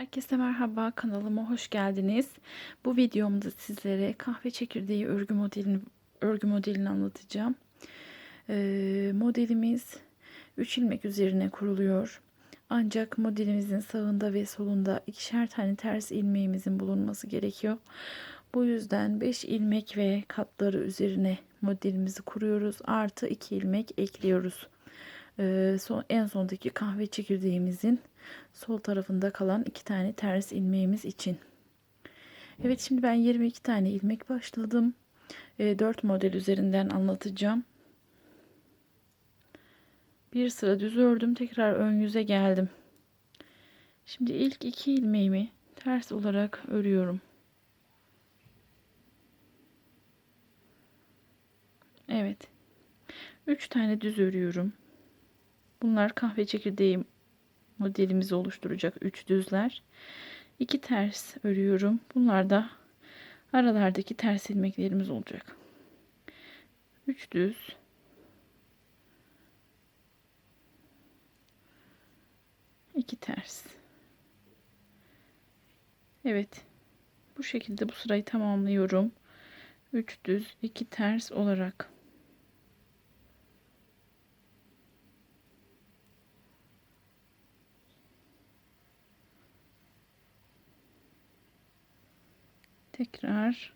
Herkese merhaba kanalıma hoş geldiniz. Bu videomda sizlere kahve çekirdeği örgü modelini örgü modelini anlatacağım. Ee, modelimiz 3 ilmek üzerine kuruluyor. Ancak modelimizin sağında ve solunda ikişer tane ters ilmeğimizin bulunması gerekiyor. Bu yüzden 5 ilmek ve katları üzerine modelimizi kuruyoruz. Artı 2 ilmek ekliyoruz. Ee, son, en sondaki kahve çekirdeğimizin sol tarafında kalan iki tane ters ilmeğimiz için. Evet şimdi ben 22 tane ilmek başladım. E, 4 model üzerinden anlatacağım. Bir sıra düz ördüm. Tekrar ön yüze geldim. Şimdi ilk iki ilmeğimi ters olarak örüyorum. Evet. 3 tane düz örüyorum. Bunlar kahve çekirdeği modelimizi oluşturacak 3 düzler. 2 ters örüyorum. Bunlar da aralardaki ters ilmeklerimiz olacak. 3 düz. iki ters. Evet. Bu şekilde bu sırayı tamamlıyorum. 3 düz, 2 ters olarak. Tekrar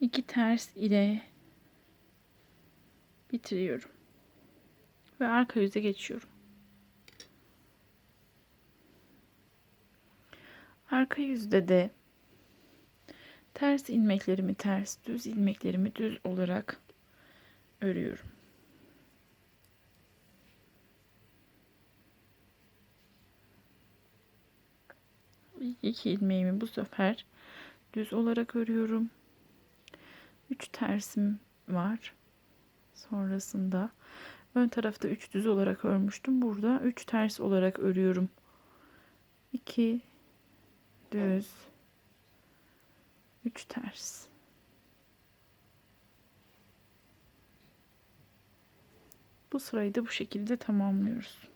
iki ters ile bitiriyorum ve arka yüze geçiyorum. Arka yüzde de ters ilmeklerimi ters, düz ilmeklerimi düz olarak örüyorum. İki ilmeğimi bu sefer düz olarak örüyorum. 3 tersim var. Sonrasında ön tarafta 3 düz olarak örmüştüm. Burada 3 ters olarak örüyorum. 2 düz 3 ters. Bu sırayı da bu şekilde tamamlıyoruz.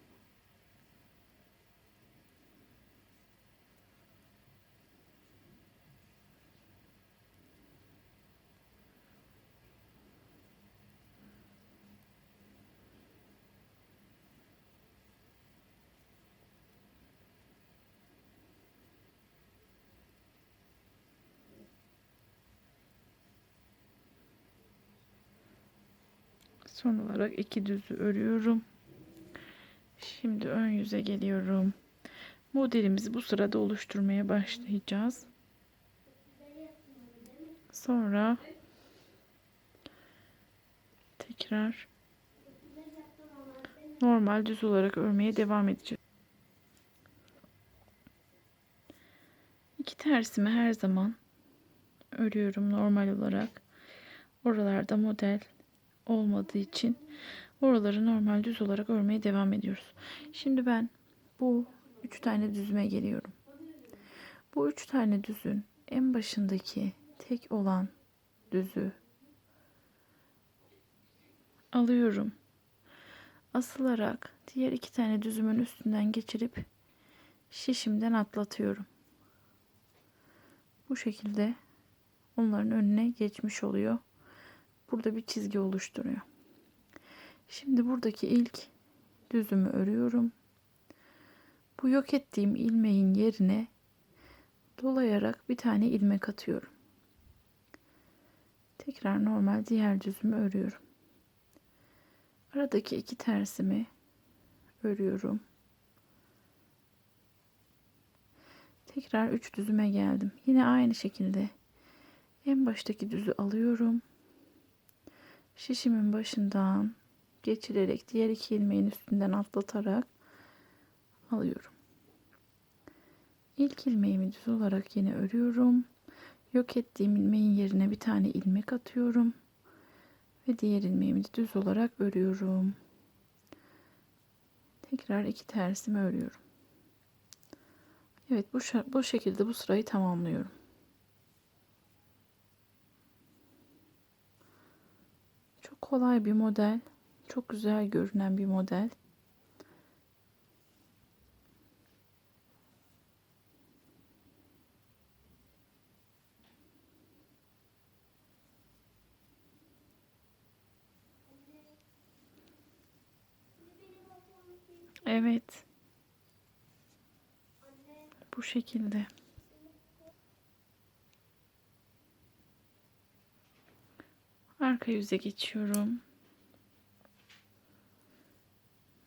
Son olarak iki düzü örüyorum. Şimdi ön yüze geliyorum. Modelimizi bu sırada oluşturmaya başlayacağız. Sonra tekrar normal düz olarak örmeye devam edeceğiz. İki tersimi her zaman örüyorum normal olarak. Oralarda model olmadığı için oraları normal düz olarak örmeye devam ediyoruz. Şimdi ben bu üç tane düzüme geliyorum. Bu üç tane düzün en başındaki tek olan düzü alıyorum. Asılarak diğer iki tane düzümün üstünden geçirip şişimden atlatıyorum. Bu şekilde onların önüne geçmiş oluyor burada bir çizgi oluşturuyor. Şimdi buradaki ilk düzümü örüyorum. Bu yok ettiğim ilmeğin yerine dolayarak bir tane ilmek atıyorum. Tekrar normal diğer düzümü örüyorum. Aradaki iki tersimi örüyorum. Tekrar üç düzüme geldim. Yine aynı şekilde en baştaki düzü alıyorum şişimin başından geçirerek diğer iki ilmeğin üstünden atlatarak alıyorum. İlk ilmeğimi düz olarak yine örüyorum. Yok ettiğim ilmeğin yerine bir tane ilmek atıyorum. Ve diğer ilmeğimi düz olarak örüyorum. Tekrar iki tersimi örüyorum. Evet bu, bu şekilde bu sırayı tamamlıyorum. Kolay bir model. Çok güzel görünen bir model. Evet. Bu şekilde. Arka yüze geçiyorum.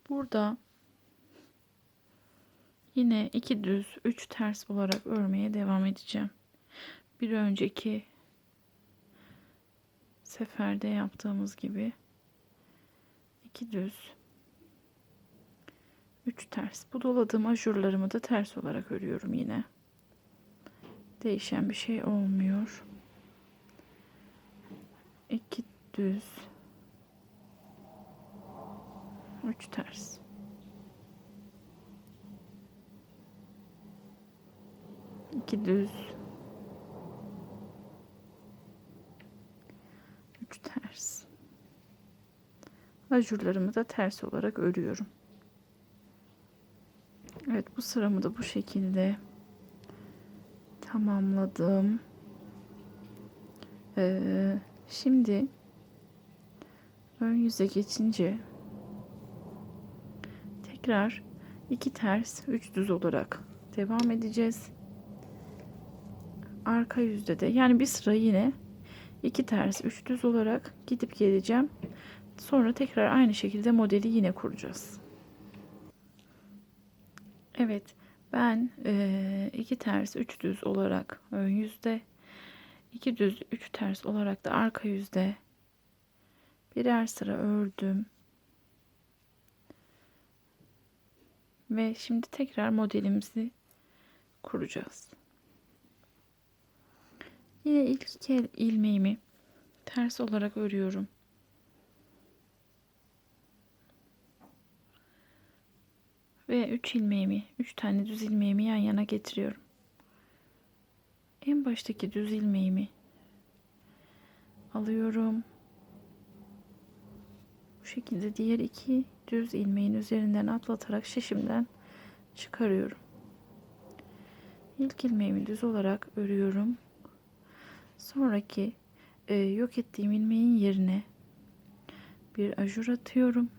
Burada yine iki düz, üç ters olarak örmeye devam edeceğim. Bir önceki seferde yaptığımız gibi iki düz, üç ters. Bu doladığım ajurlarımı da ters olarak örüyorum yine. Değişen bir şey olmuyor. İki düz, üç ters. İki düz, üç ters. Ajurlarımı da ters olarak örüyorum. Evet bu sıramı da bu şekilde tamamladım. Ee, şimdi ön yüze geçince tekrar iki ters üç düz olarak devam edeceğiz. Arka yüzde de yani bir sıra yine iki ters üç düz olarak gidip geleceğim. Sonra tekrar aynı şekilde modeli yine kuracağız. Evet ben iki ters üç düz olarak ön yüzde iki düz üç ters olarak da arka yüzde birer sıra ördüm. Ve şimdi tekrar modelimizi kuracağız. Yine ilk iki ilmeğimi ters olarak örüyorum. Ve 3 ilmeğimi, 3 tane düz ilmeğimi yan yana getiriyorum. En baştaki düz ilmeğimi alıyorum. Bu şekilde diğer iki düz ilmeğin üzerinden atlatarak şişimden çıkarıyorum. İlk ilmeğimi düz olarak örüyorum. Sonraki e, yok ettiğim ilmeğin yerine bir ajur atıyorum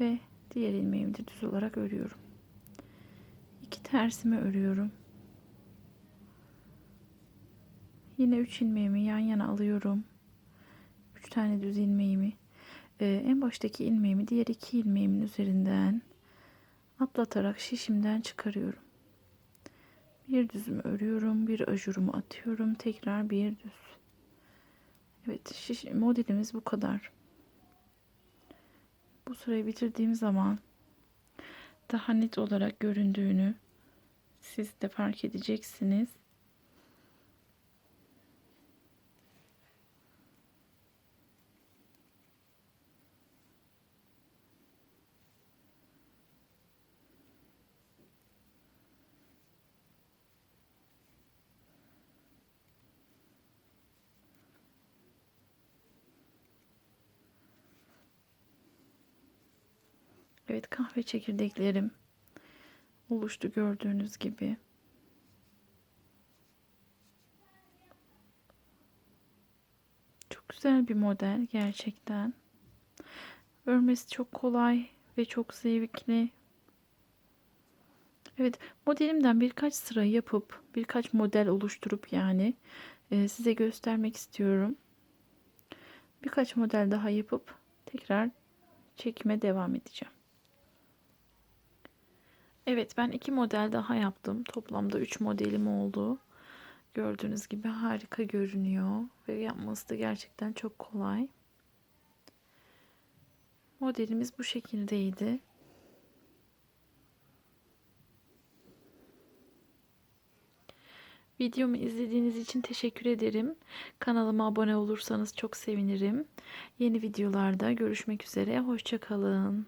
ve diğer ilmeğimi de düz olarak örüyorum. İki tersimi örüyorum. Yine üç ilmeğimi yan yana alıyorum. Üç tane düz ilmeğimi ee, en baştaki ilmeğimi diğer iki ilmeğimin üzerinden atlatarak şişimden çıkarıyorum. Bir düzümü örüyorum, bir ajurumu atıyorum, tekrar bir düz. Evet, şiş, modelimiz bu kadar. Bu sırayı bitirdiğim zaman daha net olarak göründüğünü siz de fark edeceksiniz. Evet kahve çekirdeklerim oluştu gördüğünüz gibi. Çok güzel bir model gerçekten. Örmesi çok kolay ve çok zevkli. Evet modelimden birkaç sıra yapıp birkaç model oluşturup yani e, size göstermek istiyorum. Birkaç model daha yapıp tekrar çekime devam edeceğim. Evet ben iki model daha yaptım. Toplamda üç modelim oldu. Gördüğünüz gibi harika görünüyor. Ve yapması da gerçekten çok kolay. Modelimiz bu şekildeydi. Videomu izlediğiniz için teşekkür ederim. Kanalıma abone olursanız çok sevinirim. Yeni videolarda görüşmek üzere. Hoşçakalın.